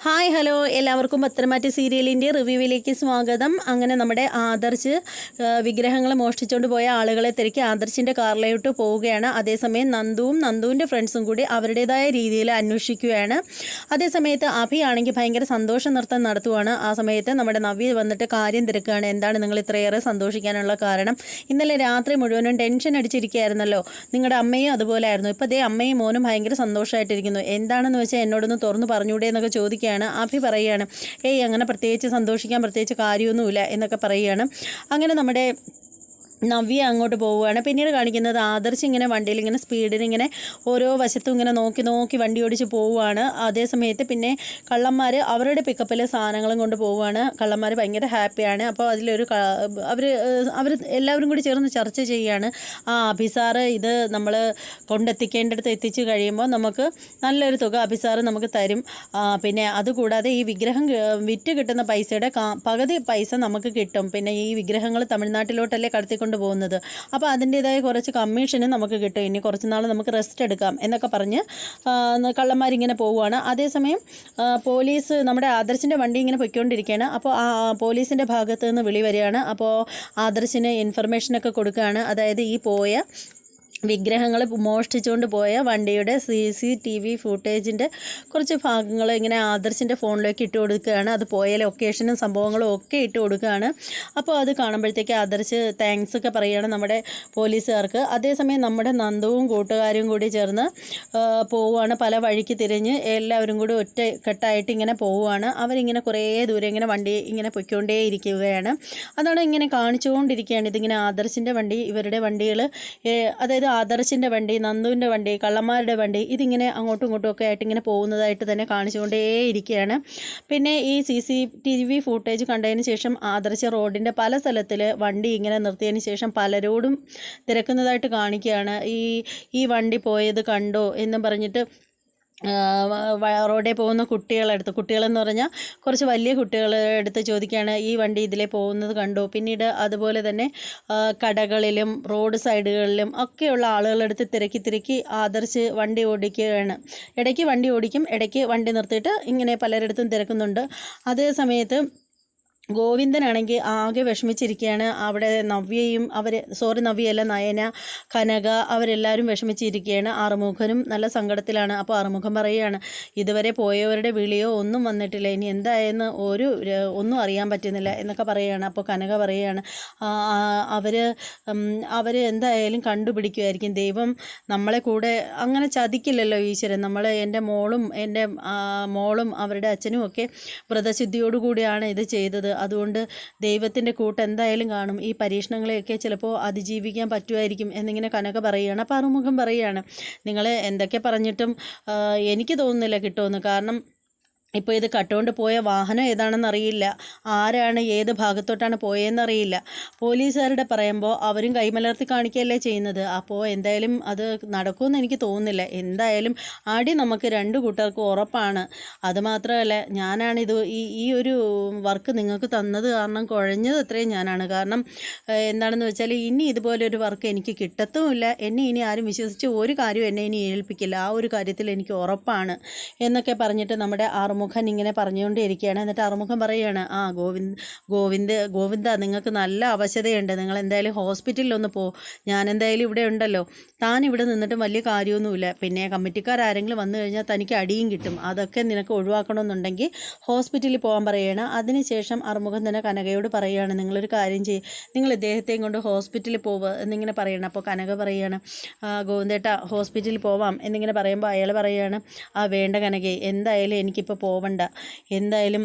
Hi hello. എല്ലാവർക്കും പത്തനംമാറ്റ സീരിയലിന്റെ റിവ്യൂവിലേക്ക് സ്വാഗതം. അങ്ങനെ നമ്മുടെ ആദർശ് വിഗ്രഹങ്ങൾ മോഷ്ടിച്ചുകൊണ്ട് പോയ ആളുകളെ തിരക്കി ആദർശിന്റെ കാറിലോട്ട് പോവുകയാണ്. അതേസമയം നന്ദുവും നന്ദുവിന്റെ ഫ്രണ്ട്സും കൂടി അവരുടേതായ രീതിയിൽ അന്വേഷിക്കുകയാണ്. അതേസമയത്ത് അഭിയാണെങ്കിൽ ഭയങ്കര സന്തോഷ നൃത്തം നടത്തുവാണ്. ആ സമയത്ത് നമ്മുടെ നവ്യ വന്നിട്ട് കാര്യം തിരക്കുകയാണ്. എന്താണ് നിങ്ങൾ ഇത്രയേറെ സന്തോഷിക്കാനുള്ള കാരണം? ഇന്നലെ രാത്രി മുഴുവനും ടെൻഷൻ അടിച്ചിരിക്കുകയായിരുന്നല്ലോ. നിങ്ങളുടെ അമ്മയും അതുപോലെ ആയിരുന്നു. ഇപ്പോൾ അതേ അമ്മയും മോനും ഭയങ്കര സന്തോഷമായിട്ടിരിക്കുന്നു എന്താണെന്ന് വെച്ചാൽ എന്നോടൊന്ന് തുറന്നു പറഞ്ഞൂടെ എന്നൊക്കെ ചോദിക്കുകയാണ് അഭി പറയുകയാണ് ഏയ് അങ്ങനെ പ്രത്യേകിച്ച് സന്തോഷിക്കാൻ പ്രത്യേകിച്ച് കാര്യമൊന്നുമില്ല എന്നൊക്കെ പറയുകയാണ്. അങ്ങനെ നമ്മുടെ നവ്യ അങ്ങോട്ട് പോവുകയാണ്. പിന്നീട് കാണിക്കുന്നത് ആദർശ് ഇങ്ങനെ വണ്ടിയിൽ ഇങ്ങനെ സ്പീഡിൽ ഇങ്ങനെ ഓരോ വശത്തും ഇങ്ങനെ നോക്കി നോക്കി വണ്ടി ഓടിച്ച് പോവുകയാണ്. അതേ സമയത്ത് പിന്നെ കള്ളന്മാർ അവരുടെ പിക്കപ്പിൽ സാധനങ്ങളും കൊണ്ട് പോവുകയാണ്. കള്ളന്മാർ ഭയങ്കര ഹാപ്പിയാണ് അപ്പോൾ അതിലൊരു അവർ അവർ എല്ലാവരും കൂടി ചേർന്ന് ചർച്ച ചെയ്യുകയാണ്. ആ അഭിസാറ് ഇത് നമ്മൾ കൊണ്ടെത്തിക്കേണ്ടടുത്ത് എത്തിച്ചു കഴിയുമ്പോൾ നമുക്ക് നല്ലൊരു തുക അഭിസാറ് നമുക്ക് തരും. പിന്നെ അതുകൂടാതെ ഈ വിഗ്രഹം വിറ്റ് കിട്ടുന്ന പൈസയുടെ പകുതി പൈസ നമുക്ക് കിട്ടും. പിന്നെ ഈ വിഗ്രഹങ്ങൾ തമിഴ്നാട്ടിലോട്ടല്ലേ കടത്തിക്കൊണ്ട് പോകുന്നത്. അപ്പോൾ അതിന്റേതായ കുറച്ച് കമ്മീഷനും നമുക്ക് കിട്ടും. ഇനി കുറച്ച് നാൾ നമുക്ക് റെസ്റ്റ് എടുക്കാം എന്നൊക്കെ പറഞ്ഞ് കള്ളന്മാരിങ്ങനെ പോവുകയാണ്. അതേസമയം പോലീസ് നമ്മുടെ ആദർശിന്റെ വണ്ടി ഇങ്ങനെ പൊയ്ക്കൊണ്ടിരിക്കുകയാണ്. അപ്പോൾ ആ പോലീസിന്റെ ഭാഗത്ത് നിന്ന് വിളി വരികയാണ്. അപ്പോൾ ആദർശിന് ഇൻഫർമേഷനൊക്കെ കൊടുക്കുകയാണ്. അതായത് ഈ പോയ വിഗ്രഹങ്ങൾ മോഷ്ടിച്ചുകൊണ്ട് പോയ വണ്ടിയുടെ സി സി ടി വി ഫുട്ടേജിന്റെ കുറച്ച് ഭാഗങ്ങൾ ഇങ്ങനെ ആദർശിന്റെ ഫോണിലേക്ക് ഇട്ട് കൊടുക്കുകയാണ്. അത് പോയ ലൊക്കേഷനും സംഭവങ്ങളും ഒക്കെ ഇട്ട് കൊടുക്കുകയാണ്. അപ്പോൾ അത് കാണുമ്പോഴത്തേക്ക് ആദർശ് താങ്ക്സ് ഒക്കെ പറയുകയാണ് നമ്മുടെ പോലീസുകാർക്ക്. അതേസമയം നമ്മുടെ നന്ദുവും കൂട്ടുകാരും കൂടി ചേർന്ന് പോവുകയാണ്. പല വഴിക്ക് തിരിഞ്ഞ് എല്ലാവരും കൂടി ഒറ്റ കെട്ടായിട്ട് ഇങ്ങനെ പോവുകയാണ്. അവരിങ്ങനെ കുറേ ദൂരം ഇങ്ങനെ വണ്ടി ഇങ്ങനെ പൊയ്ക്കൊണ്ടേ ഇരിക്കുകയാണ് അതാണ് ഇങ്ങനെ കാണിച്ചുകൊണ്ടിരിക്കുകയാണ്. ഇതിങ്ങനെ ആദർശിന്റെ വണ്ടി ഇവരുടെ വണ്ടികൾ അതായത് ആദർശിന്റെ വണ്ടി നന്ദുവിന്റെ വണ്ടി കള്ളന്മാരുടെ വണ്ടി ഇതിങ്ങനെ അങ്ങോട്ടും ഇങ്ങോട്ടും ഒക്കെ ആയിട്ട് ഇങ്ങനെ പോകുന്നതായിട്ട് തന്നെ കാണിച്ചുകൊണ്ടേ ഇരിക്കുകയാണ് പിന്നെ ഈ C C T V footage കണ്ടതിന് ശേഷം ആദർശ റോഡിന്റെ പല സ്ഥലത്തിൽ വണ്ടി ഇങ്ങനെ നിർത്തിയതിന് ശേഷം പലരോടും തിരക്കുന്നതായിട്ട് കാണിക്കുകയാണ്. ഈ ഈ വണ്ടി പോയത് കണ്ടോ എന്നും പറഞ്ഞിട്ട് റോഡിൽ പോകുന്ന കുട്ടികളെ കുട്ടികളെടുത്ത് കുട്ടികളെന്ന് പറഞ്ഞാൽ കുറച്ച് വലിയ കുട്ടികളെ അടുത്ത് ചോദിക്കുകയാണ് ഈ വണ്ടി ഇതിലെ പോകുന്നത് കണ്ടു? പിന്നീട് അതുപോലെ തന്നെ കടകളിലും റോഡ് സൈഡുകളിലും ഒക്കെയുള്ള ആളുകളെടുത്ത് തിരക്കി തിരക്കി ആദർശ് വണ്ടി ഓടിക്കുകയാണ്. ഇടയ്ക്ക് വണ്ടി ഓടിക്കും ഇടയ്ക്ക് വണ്ടി നിർത്തിയിട്ട് ഇങ്ങനെ പലരിടത്തും തിരക്കുന്നുണ്ട്. അതേ സമയത്ത് ഗോവിന്ദനാണെങ്കിൽ ആകെ വിഷമിച്ചിരിക്കുകയാണ് അവിടെ നവ്യയും അവർ സോറി നവ്യയല്ല നയന കനക അവരെല്ലാവരും വിഷമിച്ചിരിക്കുകയാണ് ആറുമുഖനും നല്ല സങ്കടത്തിലാണ്. അപ്പോൾ ആറുമുഖം പറയുകയാണ് ഇതുവരെ പോയവരുടെ വിളിയോ ഒന്നും വന്നിട്ടില്ല. ഇനി എന്തായെന്ന് ഒരു ഒന്നും അറിയാൻ പറ്റുന്നില്ല എന്നൊക്കെ പറയുകയാണ്. അപ്പോൾ കനക പറയുകയാണ് അവർ അവർ എന്തായാലും കണ്ടുപിടിക്കുമായിരിക്കും ദൈവം നമ്മളെ കൂടെ അങ്ങനെ ചതിക്കില്ലല്ലോ ഈശ്വരൻ. നമ്മൾ എന്റെ മോളും എന്റെ മോളും അവരുടെ അച്ഛനും ഒക്കെ വ്രതശുദ്ധിയോടുകൂടിയാണ് ഇത് ചെയ്തത്. അതുകൊണ്ട് ദൈവത്തിന്റെ കൂട്ട് എന്തായാലും കാണും. ഈ പരീക്ഷണങ്ങളെയൊക്കെ ചിലപ്പോൾ അതിജീവിക്കാൻ പറ്റുമായിരിക്കും എന്നിങ്ങനെ കനക പറയുകയാണ്. അപ്പോൾ അറുമുഖം പറയുകയാണ്. നിങ്ങൾ എന്തൊക്കെ പറഞ്ഞിട്ടും എനിക്ക് തോന്നുന്നില്ല കിട്ടുമെന്ന്. കാരണം ഇപ്പോൾ ഇത് കട്ടുകൊണ്ട് പോയ വാഹനം ഏതാണെന്ന് അറിയില്ല ആരാണ് ഏത് ഭാഗത്തോട്ടാണ് പോയതെന്നറിയില്ല പോലീസുകാരുടെ പറയുമ്പോൾ അവരും കൈമലർത്തി കാണിക്കുകയല്ലേ ചെയ്യുന്നത്. അപ്പോൾ എന്തായാലും അത് നടക്കുമെന്ന് എനിക്ക് തോന്നുന്നില്ല. എന്തായാലും അടി നമുക്ക് രണ്ട് കൂട്ടർക്കും ഉറപ്പാണ്. അതുമാത്രമല്ല ഞാനാണ് ഇത് ഈ ഈ ഒരു വർക്ക് നിങ്ങൾക്ക് തന്നത് കാരണം കുഴഞ്ഞത് അത്രയും ഞാനാണ്. കാരണം എന്താണെന്ന് വെച്ചാൽ ഇനി ഇതുപോലൊരു വർക്ക് എനിക്ക് കിട്ടത്തുമില്ല. എന്നെ ഇനി ആരും വിശ്വസിച്ച് ഒരു കാര്യവും എന്നെ ഇനി ഏൽപ്പിക്കില്ല. ആ ഒരു കാര്യത്തിൽ എനിക്ക് ഉറപ്പാണ്. എന്നൊക്കെ പറഞ്ഞിട്ട് നമ്മുടെ ആറുമുഖൻ ഇങ്ങനെ പറഞ്ഞുകൊണ്ടിരിക്കുകയാണ് എന്നിട്ട് ആറുമുഖൻ പറയുകയാണ് ആ ഗോവിന്ദ് ഗോവിന്ദ് ഗോവിന്ദ നിങ്ങൾക്ക് നല്ല അവശതയുണ്ട്. നിങ്ങൾ എന്തായാലും ഹോസ്പിറ്റലിൽ ഒന്ന് പോ. ഞാൻ എന്തായാലും ഇവിടെ ഉണ്ടല്ലോ. താൻ ഇവിടെ നിന്നിട്ടും വലിയ കാര്യമൊന്നുമില്ല. പിന്നെ കമ്മിറ്റിക്കാരെങ്കിലും വന്നു കഴിഞ്ഞാൽ തനിക്ക് അടിയും കിട്ടും. അതൊക്കെ നിനക്ക് ഒഴിവാക്കണമെന്നുണ്ടെങ്കിൽ ഹോസ്പിറ്റലിൽ പോകാൻ പറയുകയാണ്. അതിനുശേഷം അറുമുഖം തന്നെ കനകയോട് പറയുകയാണ് നിങ്ങളൊരു കാര്യം ചെയ്യും. നിങ്ങൾ ഇദ്ദേഹത്തെയും കൊണ്ട് ഹോസ്പിറ്റലിൽ പോവുക എന്നിങ്ങനെ പറയണം അപ്പോൾ കനക പറയുകയാണ് "ആ, ഗോവിന്ദേട്ട ഹോസ്പിറ്റലിൽ പോവാം എന്നിങ്ങനെ പറയുമ്പോൾ അയാൾ പറയുകയാണ് ആ വേണ്ട കനകയെ എന്തായാലും എനിക്കിപ്പോൾ പോവണ്ട. എന്തായാലും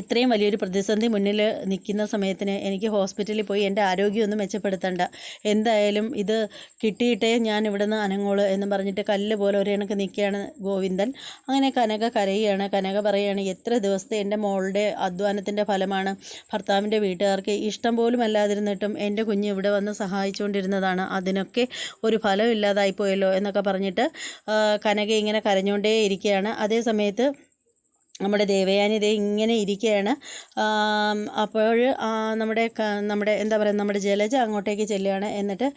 ഇത്രയും വലിയൊരു പ്രതിസന്ധി മുന്നിൽ നിൽക്കുന്ന സമയത്തിന് എനിക്ക് ഹോസ്പിറ്റലിൽ പോയി എന്റെ ആരോഗ്യം ഒന്നും മെച്ചപ്പെടുത്തണ്ട. എന്തായാലും ഇത് കിട്ടിയിട്ടേ ഞാൻ ഇവിടെ നിന്ന് അനങ്ങോളൂ എന്ന് പറഞ്ഞിട്ട് കല്ല് പോലെ ഒരു കണക്ക് നിൽക്കുകയാണ് ഗോവിന്ദൻ. അങ്ങനെ കനക കരയുകയാണ് കനക പറയുകയാണ് എത്ര ദിവസത്തെ എന്റെ മോളുടെ അധ്വാനത്തിന്റെ ഫലമാണ് ഭർത്താവിന്റെ വീട്ടുകാർക്ക് ഇഷ്ടം പോലും അല്ലാതിരുന്നിട്ടും എന്റെ കുഞ്ഞ് ഇവിടെ വന്ന് സഹായിച്ചുകൊണ്ടിരുന്നതാണ്. അതിനൊക്കെ ഒരു ഫലം ഇല്ലാതായിപ്പോയല്ലോ എന്നൊക്കെ പറഞ്ഞിട്ട് കനക ഇങ്ങനെ കരഞ്ഞുകൊണ്ടേ ഇരിക്കുകയാണ്. അതേ സമയത്ത് നമ്മുടെ ദേവയാനി ദേ ഇങ്ങനെ ഇരിക്കുകയാണ് അപ്പോൾ നമ്മുടെ നമ്മുടെ എന്താ പറയുക നമ്മുടെ ജലജ അങ്ങോട്ടേക്ക് ചെല്ലുകയാണ്. എന്നിട്ട്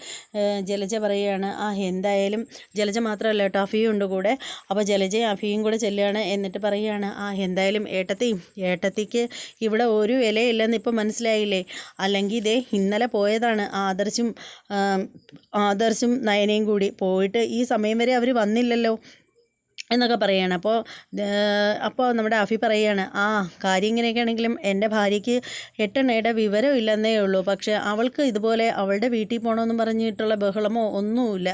ജലജ പറയുകയാണ് ആ എന്തായാലും ജലജ മാത്രമല്ല കേട്ടോ അഫിയും ഉണ്ട് കൂടെ. അപ്പോൾ ജലജയും അഫിയും കൂടെ ചെല്ലുകയാണ്. എന്നിട്ട് പറയുകയാണ് ആ എന്തായാലും ഏട്ടത്തി ഏട്ടത്തിക്ക് ഇവിടെ ഒരു വിലയില്ലെന്ന് ഇപ്പോൾ മനസ്സിലായില്ലേ? അല്ലെങ്കിൽ ഇതേ ഇന്നലെ പോയതാണ്. ആദർശും ആദർശും നയനയും കൂടി പോയിട്ട് ഈ സമയം വരെ അവർ വന്നില്ലല്ലോ. എന്നൊക്കെ പറയുകയാണ് അപ്പോൾ അപ്പോൾ നമ്മുടെ അഫി പറയുകയാണ് ആ കാര്യം ഇങ്ങനെയൊക്കെ ആണെങ്കിലും എന്റെ ഭാര്യയ്ക്ക് എട്ടെണ്ണയുടെ വിവരം ഇല്ലെന്നേ ഉള്ളൂ. പക്ഷേ അവൾക്ക് ഇതുപോലെ അവളുടെ വീട്ടിൽ പോകണമെന്ന് പറഞ്ഞിട്ടുള്ള ബഹളമോ ഒന്നുമില്ല.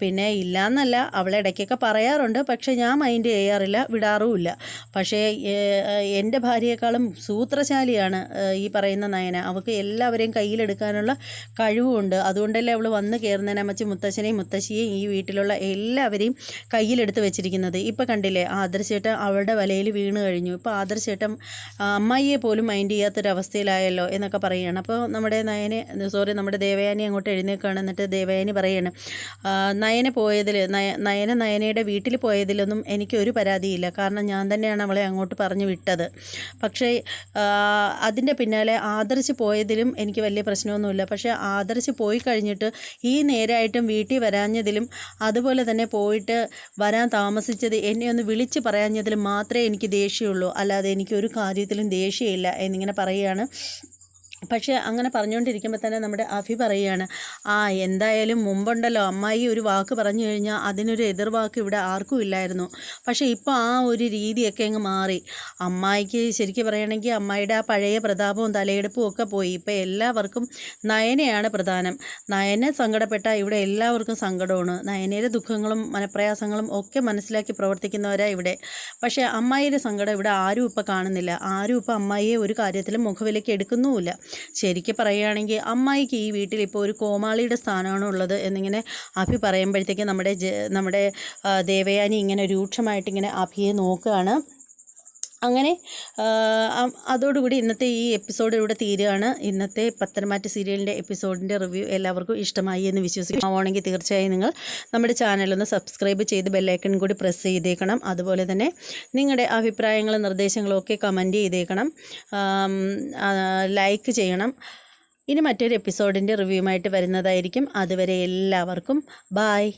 പിന്നെ ഇല്ലയെന്നല്ല അവളെ ഇടയ്ക്കൊക്കെ പറയാറുണ്ട്. പക്ഷേ ഞാൻ മൈൻഡ് ചെയ്യാറില്ല വിടാറുമില്ല. പക്ഷേ എന്റെ ഭാര്യയെക്കാളും സൂത്രശാലിയാണ് ഈ പറയുന്ന നയന. അവൾക്ക് എല്ലാവരെയും കയ്യിലെടുക്കാനുള്ള കഴിവുമുണ്ട് അതുകൊണ്ടല്ലേ അവൾ വന്ന് കയറുന്നതിനെ മച്ച് മുത്തശ്ശനെയും മുത്തശ്ശിയെയും ഈ വീട്ടിലുള്ള എല്ലാവരെയും കയ്യിലെടുത്ത് വെച്ചിരിക്കുന്നത്. ഇപ്പം കണ്ടില്ലേ ആദർശേട്ടൻ അവളുടെ വലയിൽ വീണ് കഴിഞ്ഞു. ഇപ്പോൾ ആദർശേട്ടൻ അമ്മായിയെ പോലും മൈൻഡ് ചെയ്യാത്തൊരവസ്ഥയിലായല്ലോ എന്നൊക്കെ പറയുകയാണ്. അപ്പോൾ നമ്മുടെ നയനെ സോറി നമ്മുടെ ദേവയാനി അങ്ങോട്ട് എഴുന്നേൽക്കുകയാണ് എന്നിട്ട് ദേവയാനി പറയുകയാണ് നയനെ പോയതിൽ നയ നയന നയനയുടെ വീട്ടിൽ പോയതിലൊന്നും എനിക്ക് ഒരു പരാതിയില്ല. കാരണം ഞാൻ തന്നെയാണ് അവളെ അങ്ങോട്ട് പറഞ്ഞു വിട്ടത്. പക്ഷേ അതിന്റെ പിന്നാലെ ആദർശ് പോയതിലും എനിക്ക് വലിയ പ്രശ്നമൊന്നുമില്ല. പക്ഷേ ആദർശ് പോയി കഴിഞ്ഞിട്ട് ഈ നേരായിട്ടും വീട്ടിൽ വരാഞ്ഞതിലും അതുപോലെ തന്നെ പോയിട്ട് വരാൻ താമസിച്ചത് എന്നെ ഒന്ന് വിളിച്ച് പറയാഞ്ഞതിൽ മാത്രമേ എനിക്ക് ദേഷ്യമുള്ളൂ അല്ലാതെ എനിക്കൊരു കാര്യത്തിലും ദേഷ്യമില്ല എന്നിങ്ങനെ പറയുകയാണ്. പക്ഷേ അങ്ങനെ പറഞ്ഞുകൊണ്ടിരിക്കുമ്പോൾ തന്നെ നമ്മുടെ അഫി പറയുകയാണ് ആ എന്തായാലും മുമ്പുണ്ടല്ലോ. അമ്മായി ഒരു വാക്ക് പറഞ്ഞു കഴിഞ്ഞാൽ അതിനൊരു എതിർവാക്ക് ഇവിടെ ആർക്കും ഇല്ലായിരുന്നു. പക്ഷേ ഇപ്പോൾ ആ ഒരു രീതിയൊക്കെ അങ്ങ് മാറി. അമ്മായിക്ക് ശരിക്കും പറയുകയാണെങ്കിൽ അമ്മായിയുടെ ആ പഴയ പ്രതാപവും തലയെടുപ്പും ഒക്കെ പോയി. ഇപ്പോൾ എല്ലാവർക്കും നയനയാണ് പ്രധാനം. നയനെ സങ്കടപ്പെട്ട ഇവിടെ എല്ലാവർക്കും സങ്കടമാണ്. നയനയുടെ ദുഃഖങ്ങളും മനപ്രയാസങ്ങളും ഒക്കെ മനസ്സിലാക്കി പ്രവർത്തിക്കുന്നവരാണ് ഇവിടെ. പക്ഷേ അമ്മായിയുടെ സങ്കടം ഇവിടെ ആരും ഇപ്പോൾ കാണുന്നില്ല. ആരും ഇപ്പോൾ അമ്മായിയെ ഒരു കാര്യത്തിലും മുഖവിലേക്ക് എടുക്കുന്നുമില്ല. ശരിക്കും പറയുകയാണെങ്കിൽ അമ്മായിക്ക് ഈ വീട്ടിൽ ഇപ്പോൾ ഒരു കോമാളിയുടെ സ്ഥാനമാണ് ഉള്ളത് എന്നിങ്ങനെ അഭി പറയുമ്പോഴത്തേക്ക് നമ്മുടെ നമ്മുടെ ദേവയാനി ഇങ്ങനെ രൂക്ഷമായിട്ടിങ്ങനെ അഭിയെ നോക്കുകയാണ്. അങ്ങനെ അതോടുകൂടി ഇന്നത്തെ ഈ എപ്പിസോഡ് ഇവിടെ തീരുകയാണ്. ഇന്നത്തെ പത്തനംമാറ്റ സീരിയലിന്റെ എപ്പിസോഡിന്റെ റിവ്യൂ എല്ലാവർക്കും ഇഷ്ടമായി എന്ന് വിശ്വസിക്കുകയാണെങ്കിൽ തീർച്ചയായും നിങ്ങൾ നമ്മുടെ ചാനലൊന്ന് സബ്സ്ക്രൈബ് ചെയ്ത് ബെല്ലൈക്കൺ കൂടി പ്രസ് ചെയ്തേക്കണം. അതുപോലെ തന്നെ നിങ്ങളുടെ അഭിപ്രായങ്ങളും നിർദ്ദേശങ്ങളും ഒക്കെ കമന്റ് ചെയ്തേക്കണം. ലൈക്ക് ചെയ്യണം. ഇനി മറ്റൊരു എപ്പിസോഡിന്റെ റിവ്യൂമായിട്ട് വരുന്നതായിരിക്കും. അതുവരെ എല്ലാവർക്കും ബായ്.